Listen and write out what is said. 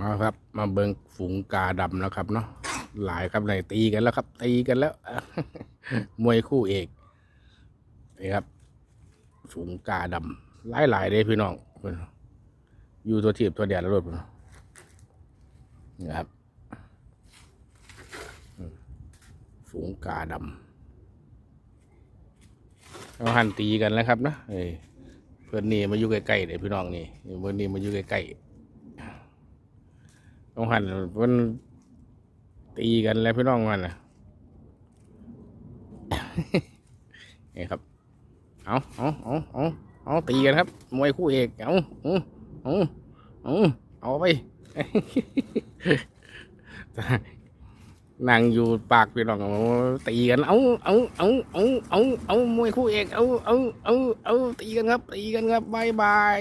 มาครับ มาเบิงฝูงกาดำแล้วครับเนาะหลายครับในตีกันแล้วครับ ตีกันแล้ว มวยคู่เอกนี่ครับ ฝูงกาดำหลายหลายๆเลยพี่น้องเพิ่นอยู่ตัวทีบตัวเดียดแล้วรถเพิ่นนี่ครับ ฝูงกาดำเขาหันตีกันแล้วครับนะเอ้ยเพื่อนนี่มาอยู่ใกล้ๆเลยพี่น้องนี่เพื่อนนี่มาอยู่ใกล้ๆ ต้องหันมันตีกันแล้วพี่น้องมันนะนี่ครับ เอาเอาเอาเอาเอาตีกันครับ มวยคู่เอก เอาเอาเอาเอาเอาไปนั่งอยู่ปากพี่น้องตีกัน เอาเอาเอาเอาเอาเอามวยคู่เอก เอาเอาเอาเอาตีกันครับ ตีกันครับบายบาย